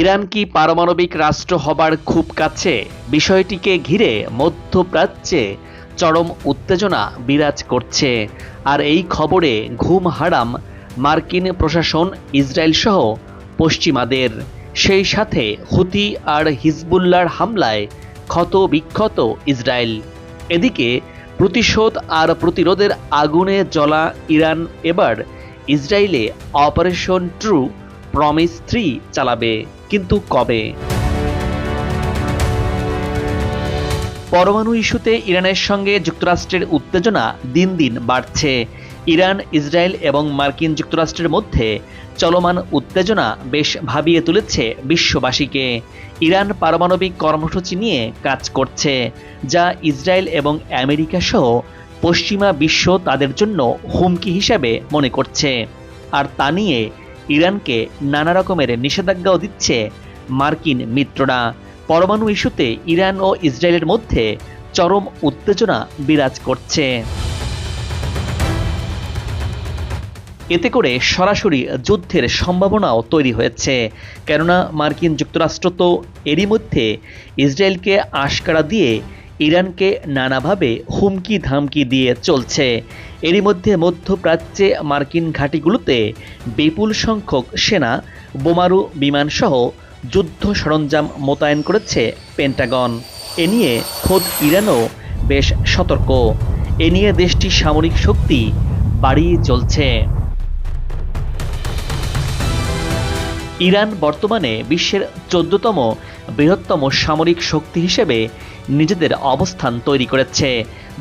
Iran কি পারমাণবিক রাষ্ট্র হবার খুব কাছে? বিষয়টিকে ঘিরে মধ্যপ্রাচ্যে চরম উত্তেজনা বিরাজ করছে। আর এই খবরে ঘুম হারাম মার্কিন প্রশাসন ইসরায়েল সহ পশ্চিমাদের। সেই সাথে হুতি আর হিজবুল্লার হামলায় ক্ষত বিক্ষত ইসরায়েল। এদিকে প্রতিশোধ আর প্রতিরোধের আগুনে জ্বলা ইরান এবার ইসরায়েলে অপারেশন ট্রু প্রমিস থ্রি চালাবে। কিন্তু কবে? পরমাণু ইস্যুতে ইরানের সঙ্গে যুক্তরাষ্ট্রের উত্তেজনা দিন দিন বাড়ছে। ইরান, ইসরায়েল এবং মার্কিন যুক্তরাষ্ট্রের মধ্যে চলমান উত্তেজনা বেশ ভাবিয়ে তুলেছে বিশ্ববাসীকে। ইরান পারমাণবিক কর্মসূচি নিয়ে কাজ করছে, যা ইসরায়েল এবং আমেরিকা সহ পশ্চিমা বিশ্ব তাদের জন্য হুমকি হিসাবে মনে করছে। আর তা নিয়ে ইরানকে নানা রকমের নিষেধাজ্ঞাও দিচ্ছে মার্কিন মিত্ররা। পরমাণু ইস্যুতে ইরান ও ইসরায়েলের মধ্যে চরম উত্তেজনা বিরাজ করছে। এতে করে সরাসরি যুদ্ধের সম্ভাবনাও তৈরি হয়েছে। কেননা মার্কিন যুক্তরাষ্ট্র তো এরই মধ্যে ইসরায়েলকে আশকারা দিয়ে ইরানকে নানাভাবে হুমকি ধামকি দিয়ে চলছে। এরই মধ্যে মধ্যপ্রাচ্যে মার্কিন ঘাঁটিগুলোতে বিপুল সংখ্যক সেনা, বোমারু বিমানসহ যুদ্ধ সরঞ্জাম মোতায়েন করেছে পেন্টাগন। এ নিয়ে খোদ ইরানও বেশ সতর্ক। এ নিয়ে দেশটির সামরিক শক্তি বাড়িয়ে চলছে। ইরান বর্তমানে বিশ্বের চোদ্দতম বৃহত্তম সামরিক শক্তি হিসেবে নিজেদের অবস্থান তৈরি করেছে।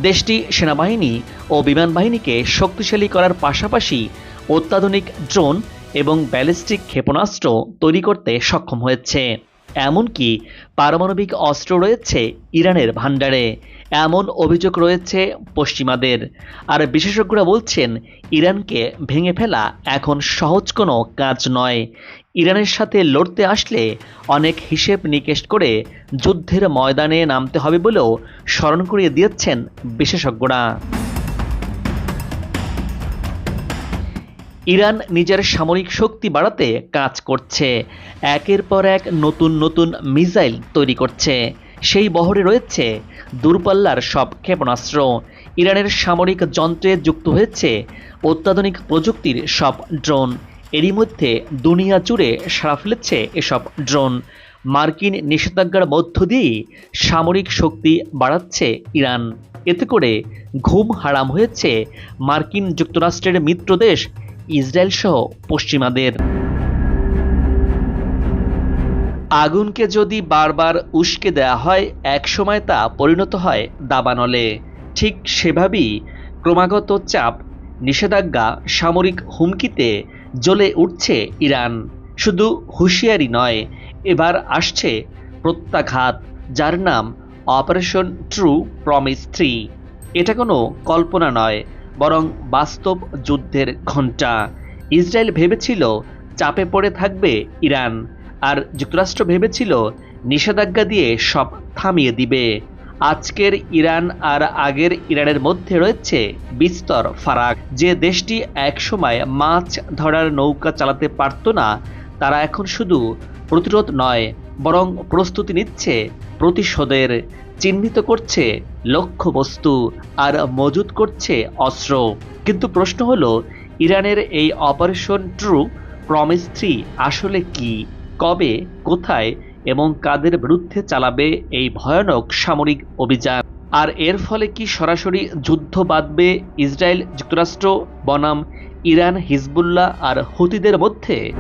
দেশটি সেনাবাহিনী ও বিমান বাহিনীকে শক্তিশালী করার পাশাপাশি অত্যাধুনিক ড্রোন এবং ব্যালিস্টিক ক্ষেপণাস্ত্র তৈরি করতে সক্ষম হয়েছে। এমনকি পারমাণবিক অস্ত্র রয়েছে ইরানের ভাণ্ডারে। এমন অভিযোগ রয়েছে পশ্চিমাদের। আর বিশেষজ্ঞরা বলছেন, ইরানকে ভেঙে ফেলা এখন সহজ কোনো কাজ নয়। ইরানের সাথে লড়তে আসলে অনেক হিসেব নিকেশ করে যুদ্ধের ময়দানে নামতে হবে বলেও স্মরণ করিয়ে দিয়েছেন বিশেষজ্ঞরা। ইরান নিজের সামরিক শক্তি বাড়াতে কাজ করছে। একের পর এক নতুন নতুন মিসাইল তৈরি করছে। সেই বহরে রয়েছে দূরপাল্লার সব ক্ষেপণাস্ত্র। ইরানের সামরিক যন্ত্রে যুক্ত হয়েছে অত্যাধুনিক প্রযুক্তির সব ড্রোন। এরই মধ্যে দুনিয়া জুড়ে সাড়া ফেলেছে এসব ড্রোন। মার্কিন নিষেধাজ্ঞার মধ্য দিয়েই সামরিক শক্তি বাড়াচ্ছে ইরান। এতে করে ঘুম হারাম হয়েছে মার্কিন যুক্তরাষ্ট্রের মিত্র দেশ ইসরায়েল সহ পশ্চিমাদের। আগুনকে যদি বারবার উস্কে দেওয়া হয় একসময় তা পরিণত হয় দাবানলে। ঠিক সেভাবেই ক্রমাগত চাপ, নিষেধাজ্ঞা, সামরিক হুমকিতে জ্বলে উঠছে ইরান। শুধু হুঁশিয়ারি নয়, এবার আসছে প্রত্যাঘাত, যার নাম অপারেশন ট্রু প্রমিস থ্রি এটা কোনো কল্পনা নয়, বরং বাস্তব যুদ্ধের ঘণ্টা। ইসরায়েল ভেবেছিল চাপে পড়ে থাকবে ইরান, আর যুক্তরাষ্ট্র ভেবেছিল নিষেধাজ্ঞা দিয়ে সব থামিয়ে দিবে। আজকের ইরান আর আগের ইরানের মধ্যে রয়েছে বিস্তর ফারাক। যে দেশটি একসময় মাছ ধরার নৌকা চালাতে পারত না, তারা এখন শুধু প্রতিরোধ নয়, বরং প্রস্তুতি নিচ্ছে, প্রতিশোধের চিহ্নিত করছে লক্ষ্যবস্তু আর মজুত করছে অস্ত্র। কিন্তু প্রশ্ন হলো, ইরানের এই অপারেশন ট্রু প্রমিস থ্রি আসলে কি? কবে? কোথায়? এবং কাদের বিরুদ্ধে চালাবে এই ভয়ানক সামরিক অভিযান? আর এর ফলে কি সরাসরি যুদ্ধ বাঁধবে ইসরায়েল যুক্তরাষ্ট্র, বনাম ইরান, হিজবুল্লাহ আর হুতিদের মধ্যে?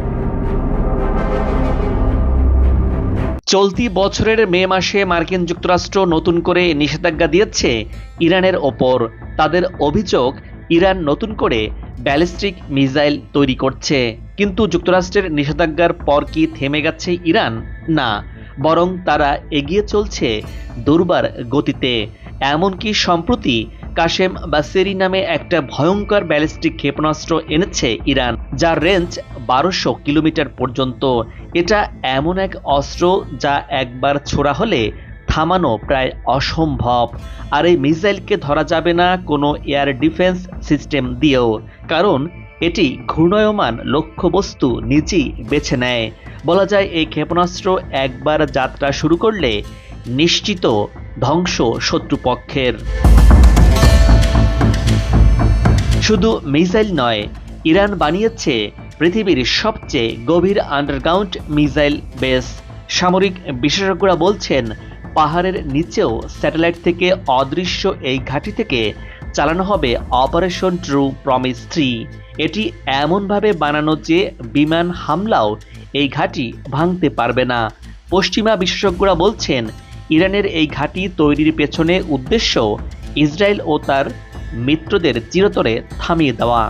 চলতি বছরের মে মাসে মার্কিন যুক্তরাষ্ট্র নতুন করে নিষেধাজ্ঞা দিয়েছে ইরানের ওপর। তাদের অভিযোগ, ইরান নতুন করে ব্যালিস্টিক মিসাইল তৈরি করছে। কিন্তু যুক্তরাষ্ট্রের নিষেধাজ্ঞার পর কি থেমে গেছে ইরান? না, বরং তারা এগিয়ে চলছে দুর্বার গতিতে। এমনকি সম্প্রতি কাশেম বাসেরি নামে একটা ভয়ঙ্কর ব্যালিস্টিক ক্ষেপণাস্ত্র এনেছে ইরান, যার রেঞ্জ বারোশো কিলোমিটার পর্যন্ত। এটা এমন এক অস্ত্র যা একবার ছোড়া হলে থামানো প্রায় অসম্ভব। আর এই মিসাইলকে ধরা যাবে না কোনো এয়ার ডিফেন্স সিস্টেম দিয়েও। কারণ এটি ঘূর্ণয়মান লক্ষ্যবস্তু নিজেই বেছে নেয়। বলা যায় এই ক্ষেপণাস্ত্র একবার যাত্রা শুরু করলে নিশ্চিত ধ্বংস শত্রুপক্ষের। শুধু মিসাইল নয়, ইরান বানিয়েছে পৃথিবীর সবচেয়ে গভীর আন্ডারগ্রাউন্ড মিসাইল বেস। সামরিক বিশেষজ্ঞরা বলছেন পাহাড়ের নিচেও স্যাটেলাইট থেকে অদৃশ্য এই ঘাঁটি থেকে চালানো হবে অপারেশন ট্রু প্রমিস থ্রি। এটি এমনভাবে বানানো যে বিমান হামলাও এই ঘাঁটি ভাঙতে পারবে না। পশ্চিমা বিশেষজ্ঞরা বলছেন, ইরানের এই ঘাঁটি তৈরির পেছনে উদ্দেশ্য ইসরায়েল ও তার মিত্রদের চিরতরে থামিয়ে দেওয়া।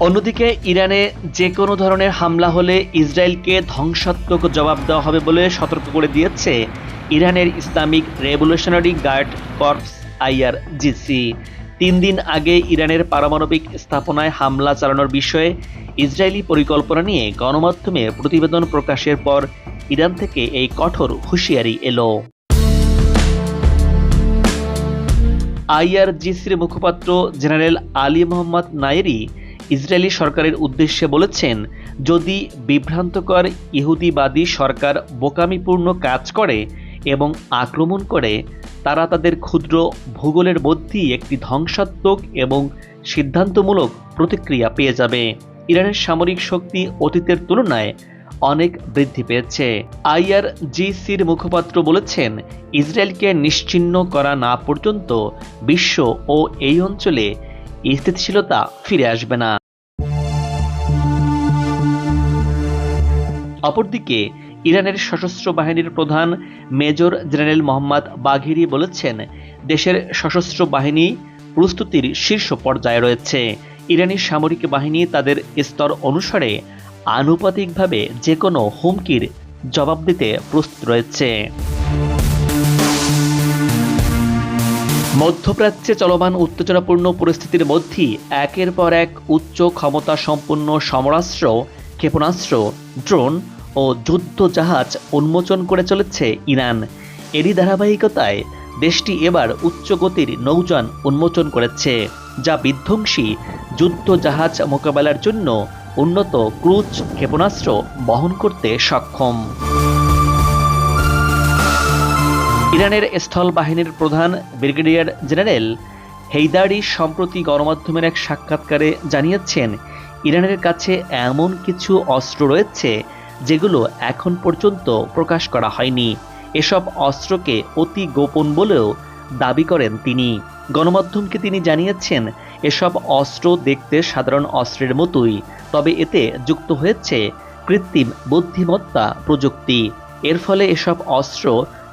অন্যদিকে ইরানে যে কোনো ধরনের হামলা হলে ইসরায়েলকে ধ্বংসাত্মক জবাব দেওয়া হবে বলে সতর্ক করে দিয়েছে ইরানের Islamic revolutionary guard corps IRGC. তিন দিন আগে ইরানের পারমাণবিক স্থাপনায় হামলা চালানোর বিষয়ে ইসরায়েলি পরিকল্পনা নিয়ে গণমাধ্যমে প্রতিবেদন প্রকাশের পর ইরান থেকে এই কঠোর হুঁশিয়ারি এলো। আইআরজিসির মুখপাত্র জেনারেল আলী মোহাম্মদ নায়েরি ইসরায়েলি সরকারের উদ্দেশ্যে বলেছেন, যদি বিভ্রান্তকর ইহুদিবাদী সরকার বোকামিপূর্ণ কাজ করে এবং আক্রমণ করে, তারা তাদের ক্ষুদ্র ভূগোলের মধ্যেই একটি ধ্বংসাত্মক এবং সিদ্ধান্তমূলক প্রতিক্রিয়া পেয়ে যাবে। ইরানের সামরিক শক্তি অতীতের তুলনায় অনেক বৃদ্ধি পেয়েছে। আইআরজিসির মুখপাত্র বলেছেন, ইসরায়েলকে নিশ্চিহ্ন করা না পর্যন্ত বিশ্ব ও এই অঞ্চলে স্থিতিশীলতা ফিরে আসবে না। অপরদিকে, ইরানের সশস্ত্র বাহিনীর প্রধান মেজর জেনারেল মোহাম্মদ বাঘিরি বলেছেন, দেশের সশস্ত্র বাহিনী প্রস্তুতির শীর্ষ পর্যায়ে রয়েছে। ইরানি সামরিক বাহিনী তাদের স্তর অনুসারে আনুপাতিকভাবে যে কোনো হুমকির জবাব দিতে প্রস্তুত রয়েছে। মধ্যপ্রাচ্যে চলমান উত্তেজনাপূর্ণ পরিস্থিতির মধ্যেই একের পর এক উচ্চ ক্ষমতা সম্পন্ন সমরাস্ত্র, ক্ষেপণাস্ত্র, ড্রোন ও যুদ্ধ জাহাজ উন্মোচন করে চলেছে ইরান। এরই ধারাবাহিকতায় দেশটি এবার উচ্চ গতির নৌযান উন্মোচন করেছে, যা বিধ্বংসী যুদ্ধ জাহাজ মোকাবেলার জন্য উন্নত ক্রুজ, ক্ষেপণাস্ত্র বহন করতে সক্ষম। ইরানের স্থল বাহিনীর প্রধান ব্রিগেডিয়ার জেনারেল হেইদারি সম্প্রতি গণমাধ্যমের এক সাক্ষাৎকারে জানিয়েছেন, ইরানের কাছে এমন কিছু অস্ত্র রয়েছে যেগুলো এখন পর্যন্ত প্রকাশ করা হয়নি। এসব অস্ত্রকে অতি গোপন বলেও দাবি করেন তিনি। গণমাধ্যমকে তিনি জানিয়েছেন, এসব অস্ত্র দেখতে সাধারণ অস্ত্রের মতোই, তবে এতে যুক্ত হয়েছে কৃত্রিম বুদ্ধিমত্তা প্রযুক্তি। এর ফলে এসব অস্ত্র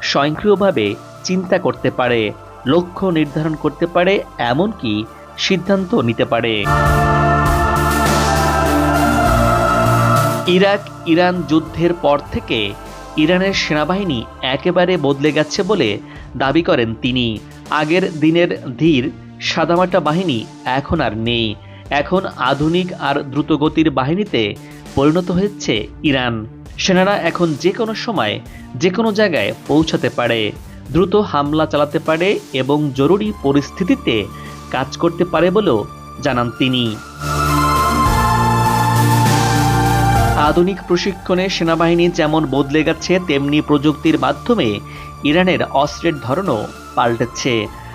স্বয়ংক্রিয়ভাবে চিন্তা করতে পারে, লক্ষ্য নির্ধারণ করতে পারে, এমনকি সিদ্ধান্ত নিতে পারে। ইরাক, ইরান যুদ্ধের পর থেকে ইরানের সেনাবাহিনী একেবারে বদলে গেছে বলে দাবি করেন তিনি। আগের দিনের ধীর, সাদামাটা বাহিনী এখন আর নেই। এখন আধুনিক আর দ্রুতগতির বাহিনীতে পরিণত হয়েছে ইরান। সেনারা এখন যে কোনো সময় যে কোনো জায়গায় পৌঁছাতে পারে, দ্রুত হামলা চালাতে পারে এবং জরুরি পরিস্থিতিতে কাজ করতে পারে বলেও জানান তিনি। আধুনিক প্রশিক্ষণে সেনাবাহিনী যেমন বদলে গেছে, তেমনি প্রযুক্তির মাধ্যমে ইরানের অস্ত্রের ধরনও পাল্টেছে।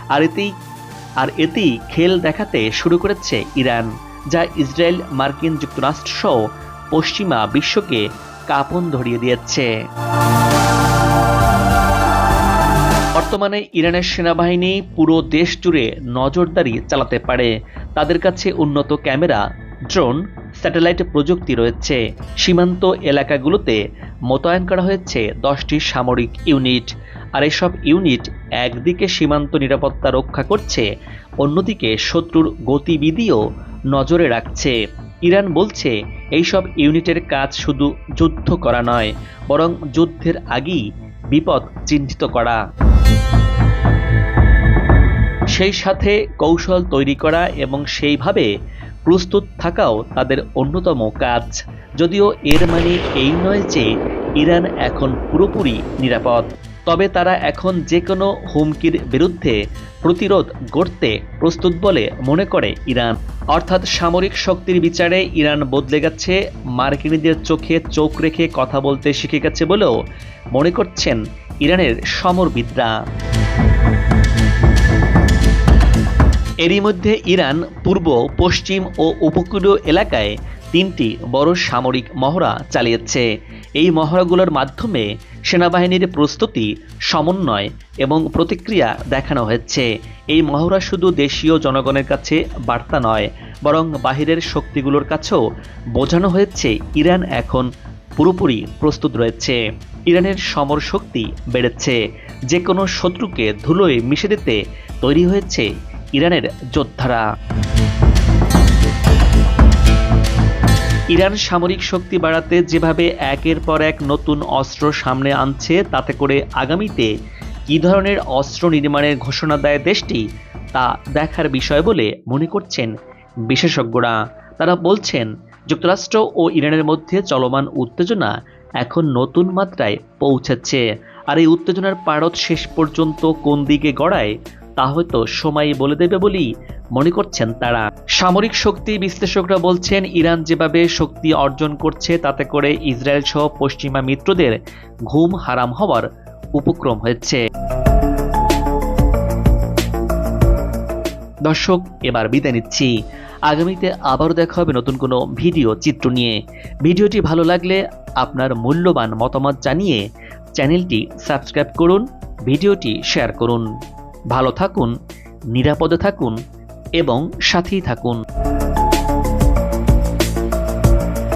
আর এতেই আর এতেই খেল দেখাতে শুরু করেছে ইরান, যা ইসরায়েল মার্কিন যুক্তরাষ্ট্র সহ পশ্চিমা বিশ্বকে কাঁপন ধরিয়ে দিয়েছে। বর্তমানে ইরানের সেনাবাহিনী পুরো দেশ জুড়ে নজরদারি চালাতে পারে। তাদের কাছে উন্নত ক্যামেরা, ড্রোন, স্যাটেলাইট প্রযুক্তি রয়েছে। সীমান্ত এলাকাগুলোতে মোতায়েন করা হয়েছে দশটি সামরিক ইউনিট। আর এসব ইউনিট একদিকে সীমান্ত নিরাপত্তা রক্ষা করছে, অন্যদিকে শত্রুর গতিবিধিও নজরে রাখছে। ইরান বলছে, এইসব ইউনিটের কাজ শুধু যুদ্ধ করা নয়, বরং যুদ্ধের আগেই বিপদ চিহ্নিত করা। সেই সাথে কৌশল তৈরি করা এবং সেইভাবে প্রস্তুত থাকাও তাদের অন্যতম কাজ। যদিও এর মানে এই নয় যে ইরান এখন পুরোপুরি নিরাপদ, তবে তারা এখন যে কোনো হুমকির বিরুদ্ধে প্রতিরোধ গড়তে প্রস্তুত বলে মনে করে ইরান। অর্থাৎ সামরিক শক্তির বিচারে ইরান বদলে গেছে, মার্কিনীদের চোখে চোখ রেখে কথা বলতে শিখে গেছে বলেও মনে করছেন ইরানের সমরবিদরা। এরই মধ্যে ইরান পূর্ব, পশ্চিম ও উপকূলীয় এলাকায় তিনটি বড় সামরিক মহড়া চালিয়েছে। এই মহড়াগুলোর মাধ্যমে সেনাবাহিনীর প্রস্তুতি, সমন্বয় এবং প্রতিক্রিয়া দেখানো হয়েছে। এই মহড়া শুধু দেশীয় জনগণের কাছে বার্তা নয়, বরং বাহিরের শক্তিগুলোর কাছেও বোঝানো হয়েছে ইরান এখন পুরোপুরি প্রস্তুত রয়েছে। ইরানের সমর শক্তি বেড়েছে। যে কোনো শত্রুকে ধুলোয় মিশে দিতে তৈরি হয়েছে ইরানের যোদ্ধারা। ইরান সামরিক শক্তি বাড়াতে যেভাবে একের পর এক নতুন অস্ত্র সামনে আনছে, তাতে করে আগামীতে কী ধরনের অস্ত্র নির্মাণের ঘোষণা দেয় দেশটি, তা দেখার বিষয় বলে মনে করছেন বিশেষজ্ঞরা। তারা বলছেন, যুক্তরাষ্ট্র ও ইরানের মধ্যে চলমান উত্তেজনা এখন নতুন মাত্রায় পৌঁছাচ্ছে আর এই উত্তেজনার পারদ শেষ পর্যন্ত কোন দিকে গড়ায় তা হয়তো সময় বলে দেবে বলেই মনে করছেন তারা। সামরিক শক্তি বিশ্লেষকরা বলছেন, ইরান যেভাবে শক্তি অর্জন করছে, তাতে করে ইসরায়েল সহ পশ্চিমা মিত্রদের ঘুম হারাম হওয়ার উপক্রম হয়েছে। দর্শক, এবার বিদায় নিচ্ছি। আগামীতে আবারও দেখা হবে নতুন কোনো ভিডিও চিত্র নিয়ে। ভিডিওটি ভালো লাগলে আপনার মূল্যবান মতামত জানিয়ে চ্যানেলটি সাবস্ক্রাইব করুন, ভিডিওটি শেয়ার করুন। ভালো থাকুন নিরাপদে থাকুন এবং সাথেই থাকুন।